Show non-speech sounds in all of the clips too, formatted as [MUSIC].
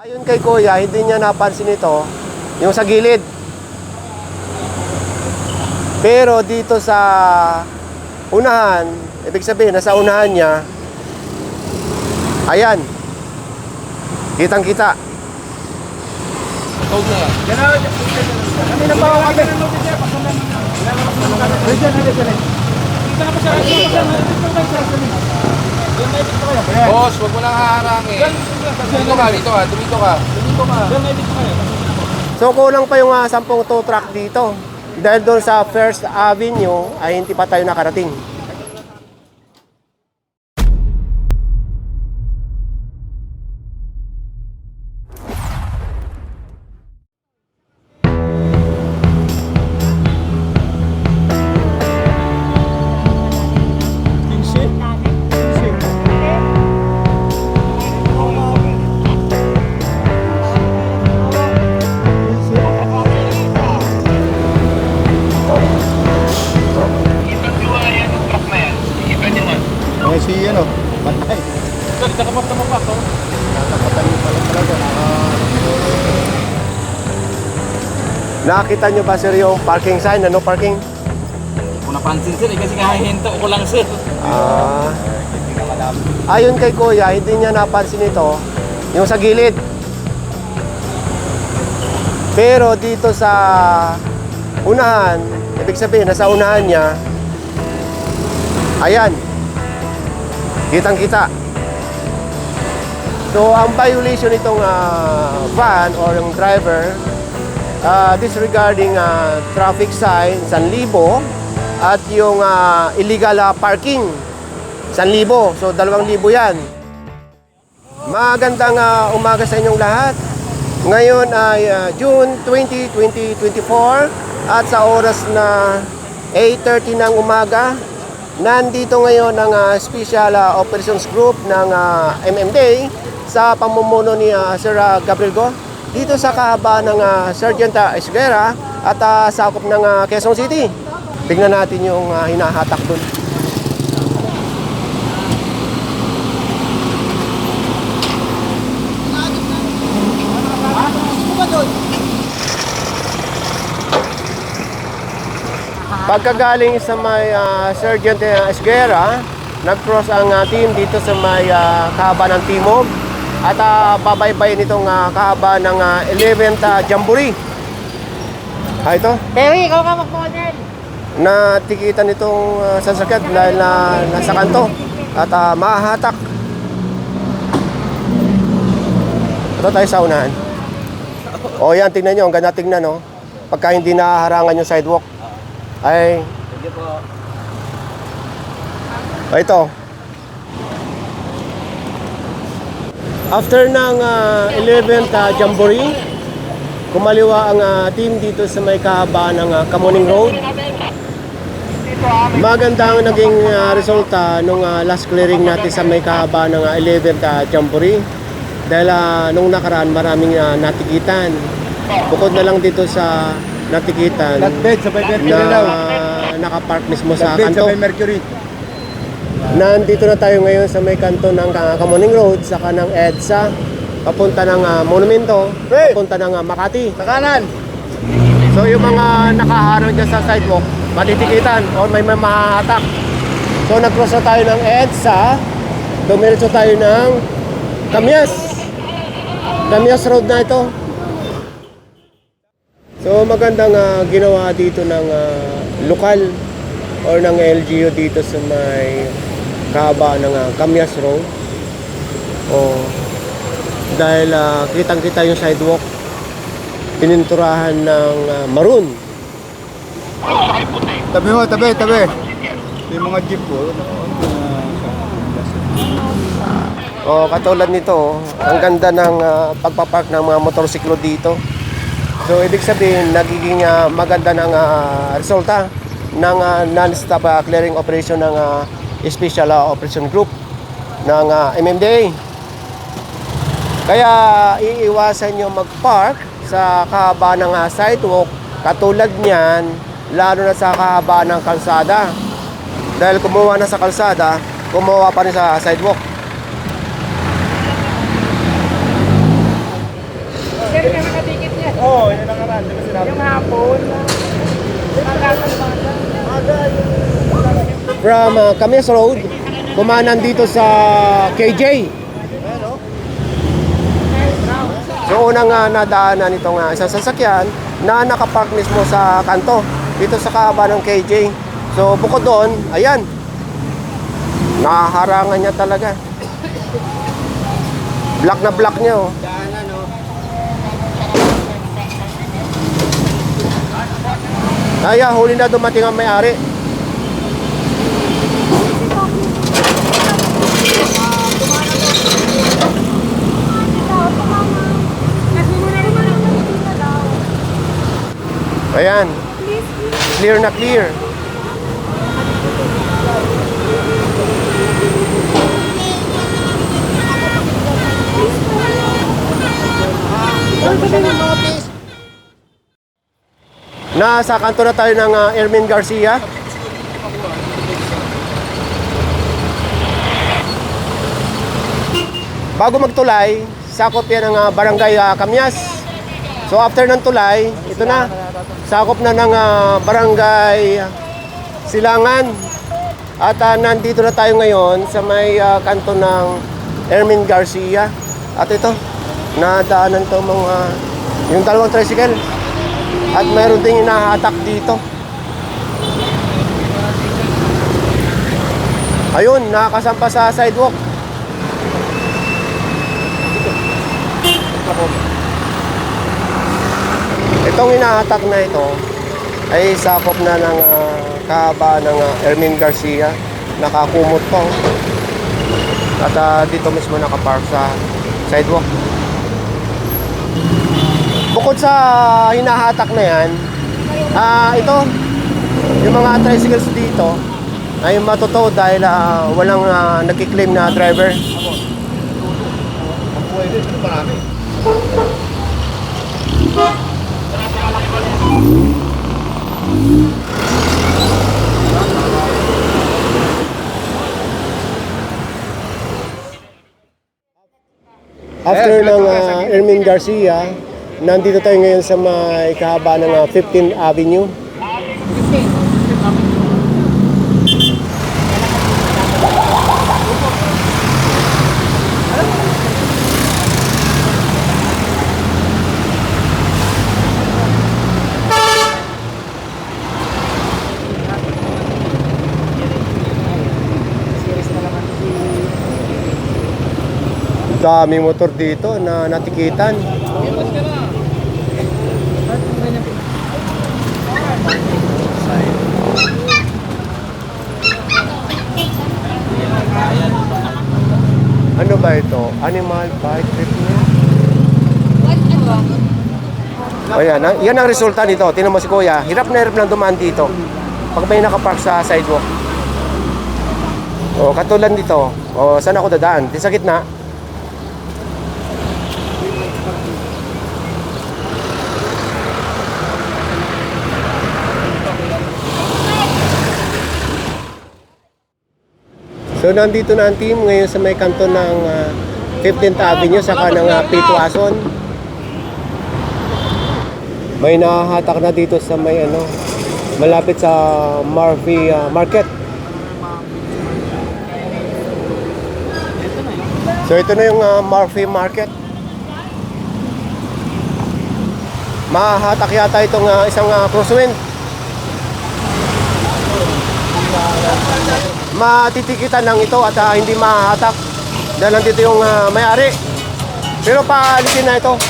Ayon kay Kuya, hindi niya napansin ito, yung sa gilid. Pero dito sa unahan, ibig sabihin, nasa unahan niya, ayan, kitang kita. Boss, wag mo nang haharangin. Dito ka, dito ka, dito ka. Dito ka. So kulang pa yung uh, 10 tow truck dito. Dahil doon sa First Avenue ay hindi pa tayo nakarating. Nakita nyo ba sir yung parking sign? Ano parking? Kung napansin sir, eh, kasi kahinto ko lang sir. Ah, ayon kay Kuya, hindi niya napansin ito, yung sa gilid. Pero dito sa unahan, ibig sabihin, nasa unahan niya, ayan, kitang kita. So, ang violation itong ah, van or yung driver, uh, disregarding ah, traffic sign, 1,000, at yung ah, illegal ah, parking, 1,000. So, 2,000 yan. Magandang ah, umaga sa inyong lahat. Ngayon ay ah, June 20, 2024 at sa oras na 8.30 ng umaga, nandito ngayon ang ah, Special ah, Operations Group ng ah, MMDA sa pamumuno ni ah, Sir ah, Gabriel Go dito sa kahaba ng ah, Sergeant ah, Esguera at ah, sakop ng ah, Quezon City. Tingnan natin yung ah, hinahatak doon. Pagkagaling sa may ah, Sergeant uh, Esguera, nag-cross ang ah, team dito sa may ah, kahaba ng Timog at uh, babaybay nitong ah, kahaba ng ah, 11th ah, Jamboree. Ah, ito, Terry, ikaw ka mag-model. natikitan nitong uh, sasakyan dahil na nasa kanto at ah, mahahatak. Ito tayo sa unahan. O yan, tingnan nyo, ang ganda tingnan, no? Pagka hindi naharangan yung sidewalk. Ay, po. O, ito. After ng ah, 11th ah, Jamboree, kumaliwa ang ah, team dito sa may kahaba ng ah, Kamuning Road. Maganda ang naging ah, resulta nung ah, last clearing natin sa may kahaba ng ah, 11th ah, Jamboree. Dahil ah, nung nakaraan maraming ah, natikitan. Bukod na lang dito sa natikitan Mercury na nakapark mismo sa kanto. Mercury. Nandito na tayo ngayon sa may kanto ng uh, Kamuning Road, saka ng EDSA, papunta ng ah, Monumento, Hey! papunta ng ah, Makati. Sa kanan. So yung mga nakaharang dyan sa sidewalk, matitikitan o may may mahahatak. So nag-cross na tayo ng EDSA, dumiretso tayo ng Kamyas. Kamyas Road na ito. So magandang ah, ginawa dito ng ah, lokal or ng LGU dito sa may kahaba ng ah, Kamyas Road. O dahil ah, kitang-kita yung sidewalk pininturahan ng ah, maroon. Tabi mo, tabi, tabi. Yung mga jeep po. ano, O katulad nito, ang ganda ng ah, pagpapark ng mga motorsiklo dito. So ibig sabihin, nagiging ah, maganda ng ah, resulta ng ah, non-stop ah, clearing operation ng ah, Special uh, Operation Group ng ah, uh, MMDA. Kaya iiwasan nyo mag-park sa kahaba ng uh, sidewalk katulad niyan lalo na sa kahaba ng kalsada. Dahil kumuha na sa kalsada, kumuha pa rin sa sidewalk. Sir, yung nakatikit niya? Oo, oh, yung nakaraan. Diba sinabi? Yung hapon. From uh, Camis Road, kumanan dito sa KJ. So unang uh, nadaanan itong uh, isang sasakyan na nakapark mismo sa kanto dito sa kahaba ng KJ. So bukod doon, ayan, nahaharangan niya talaga. Black na black niya oh. Kaya huli na dumating ang may-ari. Ayan. Clear na clear. Nasa kanto na tayo ng uh, Ermin Garcia. Bago magtulay, sakop yan ng uh, barangay uh, Kamyas. So after ng tulay, ito na, sakop na ng uh, barangay Silangan. At uh, nandito na tayo ngayon sa may uh, kanto ng Ermin Garcia. At ito, nadaanan to mga yung dalawang tricycle. At mayroon ding hinahatak dito. Ayun, nakakasampa sa sidewalk. Itong hinahatak na ito ay sakop na ng uh, kahaba ng uh, Ermin Garcia. Nakakumot pa. oh. At ah, dito mismo nakapark sa sidewalk. Bukod sa hinahatak na yan, ah ito, yung mga tricycles dito, ay matotoo dahil ah, walang uh, nagkiklaim na driver. After ng ah, Ermin Garcia, nandito tayo ngayon sa may kahaba ng ah, 15th Avenue. Daming motor dito na natikitan. Ano ba ito? Animal bike trip niya? O yan, ang- yan ang resulta nito. Tinan mo si Kuya, hirap na hirap lang dumaan dito. Pag may nakapark sa sidewalk. O, katulad dito. O, saan ako dadaan? Di sa gitna. So nandito na ang team ngayon sa may kanto ng ah, 15th Avenue sa kanang uh, Pito Ason. May nahahatak na dito sa may ano malapit sa Murphy ah, Market. So ito na yung ah, Murphy Market. Mahahatak yata itong ah, isang uh, crosswind. Matitikitan lang ito at ah, hindi mahahatak dahil nandito yung ah, may-ari pero paalisin na ito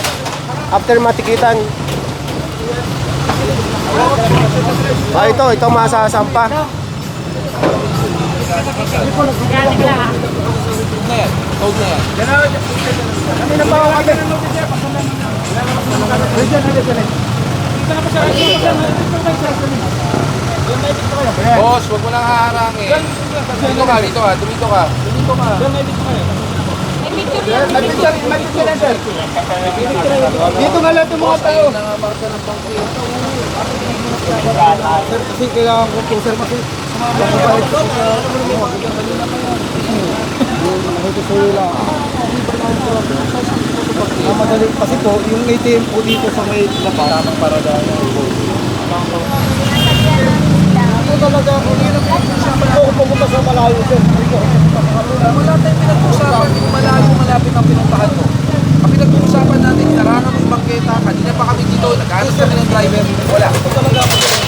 after matikitan ah, ito, ito masasampa Toad na yan. Toad na yan. Boss, huwag mo nang haharangin. Dito ka, dito ka, dito ka. Dito ka. Dito nga lahat yung mga tao. Sir, kasi kailangan ko po, sir, kasi sumabalik ko sa Ito sa ila. Ah, madali. Kasi po, yung ATM po dito sa may lapa. Tamang paradaya po. po talaga ako. Hindi na po ako pumunta sa malayo, sir. Ko. Wala tayong pinag-uusapan yung malayo malapit ang pinuntahan mo. Ang pinag-uusapan natin, naranan mo yung bangketa, kanina pa kami dito, nag-anos kami ng driver, wala. Ito talaga ako, sir.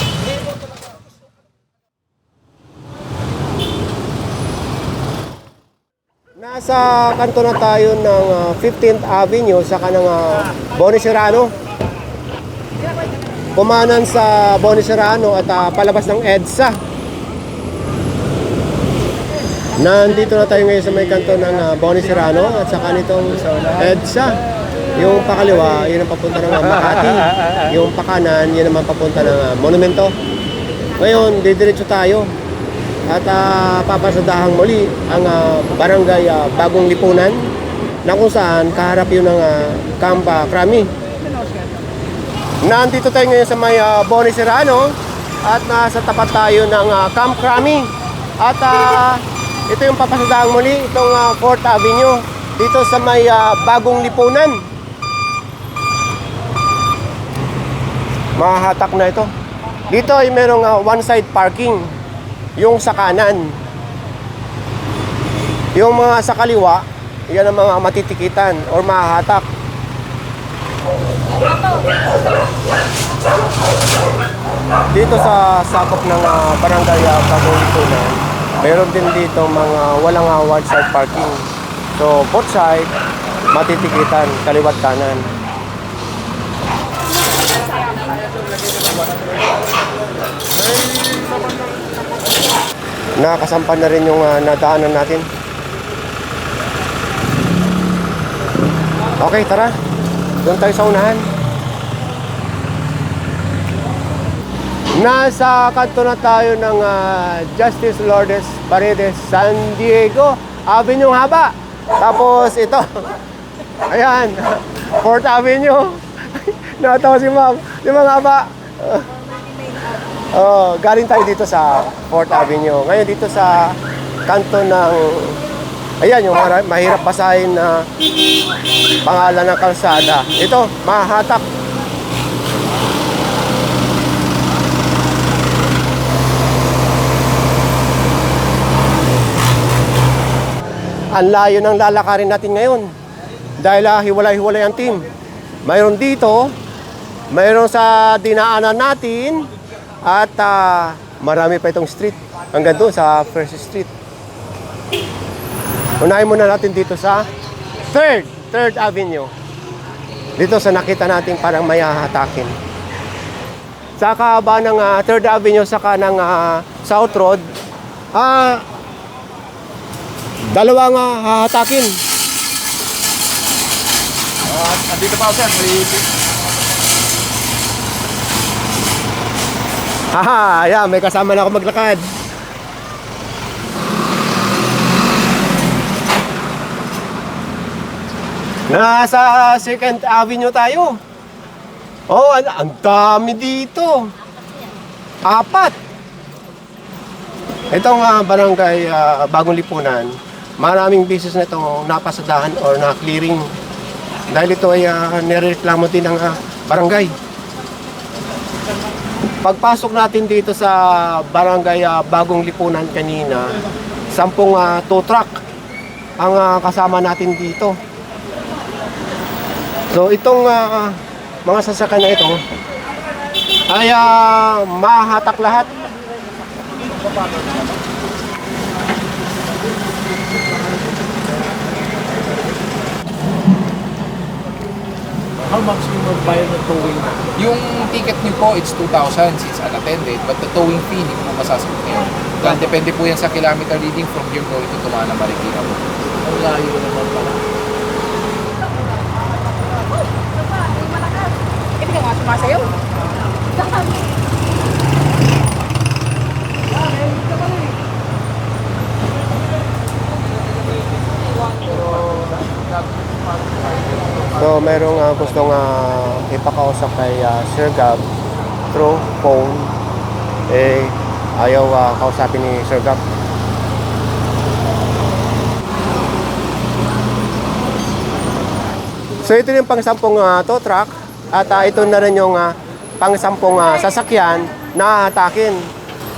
Nasa kanto na tayo ng ah, 15th Avenue sa kanang uh, Bonicerano. Kumanan sa Bonicerano at ah, palabas ng EDSA. Nandito na tayo ngayon sa may kanto ng uh, Bonicerano at saka nitong EDSA. Yung pakaliwa, yun ang papunta ng ah, Makati. Yung pakanan, yun naman papunta ng ah, Monumento. Ngayon, didiretso tayo at uh, papasadahang muli ang ah, barangay ah, Bagong Lipunan na kung saan kaharap yun ng uh, Campa Crami. Nandito tayo ngayon sa may uh, Boni Serrano at nasa tapat tayo ng uh, Camp Crami. At ah, ito yung papasadahang muli, itong uh, 4th Avenue dito sa may ah, Bagong Lipunan. Mahahatak na ito. Dito ay merong ah, one side parking yung sa kanan. Yung mga sa kaliwa, yan ang mga matitikitan or mahahatak. Dito sa sakop ng uh, barangay uh, Bagong meron din dito mga walang uh, one side parking. So both side, matitikitan, kaliwat kanan. Nakasampan na rin yung uh, nadaanan natin. Okay, tara. Doon tayo sa unahan. Nasa kanto na tayo ng ah, Justice Lourdes Paredes San Diego Avenue haba. Tapos ito. [LAUGHS] Ayan. 4th Avenue. Natawa si ma'am. Di ba nga ba? [LAUGHS] Oh, galing tayo dito sa 4th Avenue. Ngayon dito sa kanto ng Ayan, yung mahirap basahin na pangalan ng kalsada. Ito, mahatak. Ang layo ng lalakarin natin ngayon. Dahil ah, hiwalay-hiwalay ang team. Mayroon dito, mayroon sa dinaanan natin, at ah, marami pa itong street. Hanggang doon sa First Street. Unahin muna natin dito sa 3rd, 3rd Avenue. Dito sa nakita natin parang may hahatakin. Sa kaaba ng ah, 3rd Avenue saka ng ah, South Road, ah, dalawang ah, hahatakin. Uh, andito pa ako sir, may Haha, ayan, may kasama na ako maglakad. Nasa 2nd Avenue tayo. Oh, ang, ang dami dito. Apat. Itong ah, barangay ah, Bagong Lipunan, maraming business na itong napasadahan or na-clearing. Dahil ito ay uh, nireklamo din ng ah, barangay. Pagpasok natin dito sa barangay ah, Bagong Lipunan kanina, sampung uh, tow truck ang ah, kasama natin dito. So itong ah, mga sasakyan na ito ay ah, mahatak lahat. How much yung magbayad ng towing? Yung ticket niyo po, it's 2,000 since unattended, but the towing fee, hindi ko po masasagot ngayon. Dahil depende po yan sa kilometer reading from here going to Tumana, Marikina po. Ang layo naman pala. Hindi ka nga sumasayaw. So merong uh, gustong uh, ipakausap kay ah, Sir Gab through phone. Eh, ayaw ah, kausapin ni Sir Gab. So ito yung pang-sampung ah, tow truck at ah, ito na rin yung ah, pang-sampung ah, sasakyan na atakin.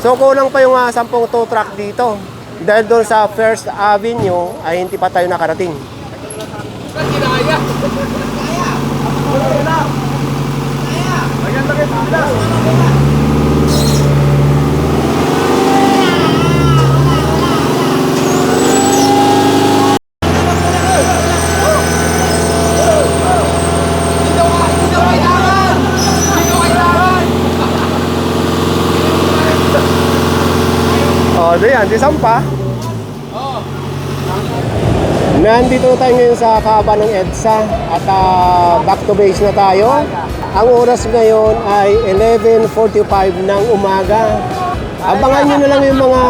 So kulang pa yung uh, 10 tow truck dito. Dahil doon sa First Avenue ay hindi pa tayo nakarating. Oh, do yan, di sampa. Nandito na tayo ngayon sa kaaba ng EDSA at ah, back to base na tayo. Ang oras ngayon ay 11.45 ng umaga. Abangan nyo na lang yung mga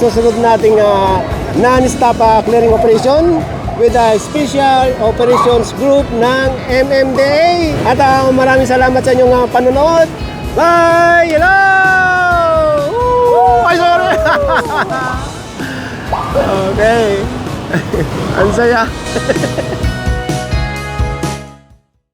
susunod nating ah, non-stop ah, clearing operation with the Special Operations Group ng MMDA. At ah, maraming salamat sa inyong ah, panonood. Bye! Hello! [LAUGHS] Okay. [LAUGHS] Ang saya. [LAUGHS]